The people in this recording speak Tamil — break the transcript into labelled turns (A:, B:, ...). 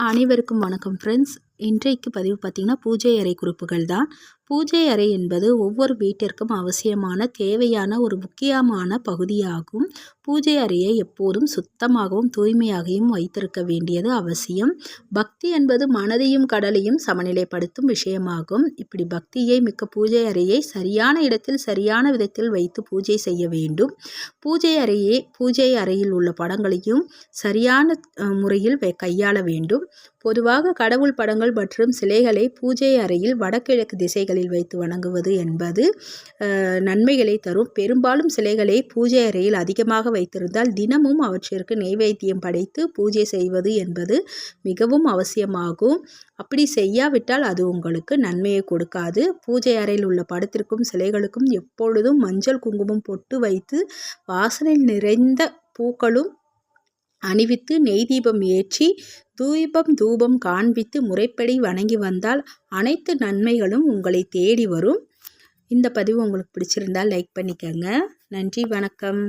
A: அனைவருக்கும் வணக்கம் ஃப்ரெண்ட்ஸ் இன்றைக்கு பதிவு பார்த்திங்கன்னா பூஜை அறை குறிப்புகள் தான் பூஜை அறை என்பது ஒவ்வொரு வீட்டிற்கும் அவசியமான தேவையான ஒரு முக்கியமான பகுதியாகும். பூஜை அறையை எப்போதும் சுத்தமாகவும் தூய்மையாகவும் வைத்திருக்க வேண்டியது அவசியம். பக்தி என்பது மனதையும் கடலையும் சமநிலைப்படுத்தும் விஷயமாகும். இப்படி பக்தியை மிக்க பூஜை அறையை சரியான இடத்தில் சரியான விதத்தில் வைத்து பூஜை செய்ய வேண்டும். பூஜை அறையே பூஜை அறையில் உள்ள படங்களையும் சரியான முறையில் கையாள வேண்டும். பொதுவாக கடவுள் படங்கள் மற்றும் சிலைகளை பூஜை அறையில் வடகிழக்கு திசைகளில் வைத்து வணங்குவது என்பது நன்மைகளை தரும். பெரும்பாலும் சிலைகளை பூஜை அறையில் அதிகமாக வைத்திருந்தால் தினமும் அவற்றிற்கு நெய்வேத்தியம் படைத்து பூஜை செய்வது என்பது மிகவும் அவசியமாகும். அப்படி செய்யாவிட்டால் அது உங்களுக்கு நன்மையை கொடுக்காது. பூஜை அறையில் உள்ள படத்திற்கும் சிலைகளுக்கும் எப்பொழுதும் மஞ்சள் குங்குமம் பொட்டு வைத்து வாசனை நிறைந்த பூக்களும் அணிவித்து நெய் தீபம் ஏற்றி தூய்பம் தூபம் காண்பித்து முறைப்படி வணங்கி வந்தால் அனைத்து நன்மைகளும் உங்களை தேடி வரும். இந்த பதிவு உங்களுக்கு பிடிச்சிருந்தால் லைக் பண்ணிக்கோங்க. நன்றி வணக்கம்.